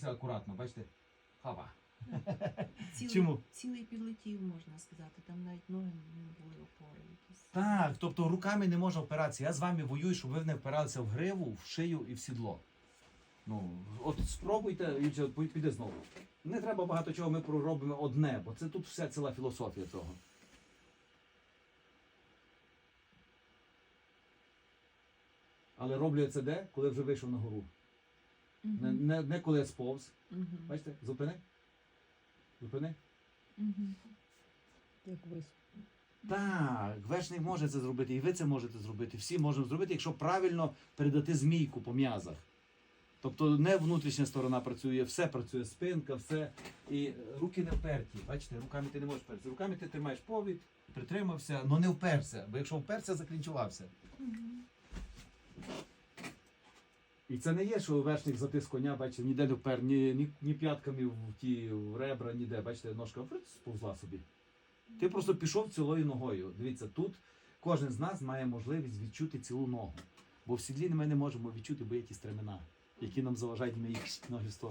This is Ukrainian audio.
рухатися акуратно, бачите? Хава. Цілий, Чому? цілий підлетів, можна сказати. Там навіть ноги не були опори якісь. Так, тобто руками не можна впиратися. Я з вами воюю, щоб ви не впиралися в гриву, в шию і в сідло. Ну, от спробуйте і піде знову. Не треба багато чого, ми проробимо одне, бо це тут вся ціла філософія цього. Але роблю я це де, коли вже вийшов на гору. Не, Мгм. не, не коли я сповз. Мгм. Бачите, зупини. Зупини. Мгм. Як ви Так, вершник може це зробити, і ви це можете зробити. Всі можемо зробити, якщо правильно передати змійку по м'язах. Тобто не внутрішня сторона працює, все працює, спинка, все. І руки не вперті. Бачите, руками ти не можеш впертися. Руками ти тримаєш повід, притримався, але не вперся. Бо якщо вперся, заклінчувався. І це не є, що вершник затис коня, бачите, ніде не ні, ні, ні п'ятками в ті в ребра, ніде. Бачите, ножка сповзла собі. Ти просто пішов цілою ногою. Дивіться, тут кожен з нас має можливість відчути цілу ногу. Бо в сідлі ми не можемо відчути, бо є ті стремена, які нам заважають ми ноги в сторону.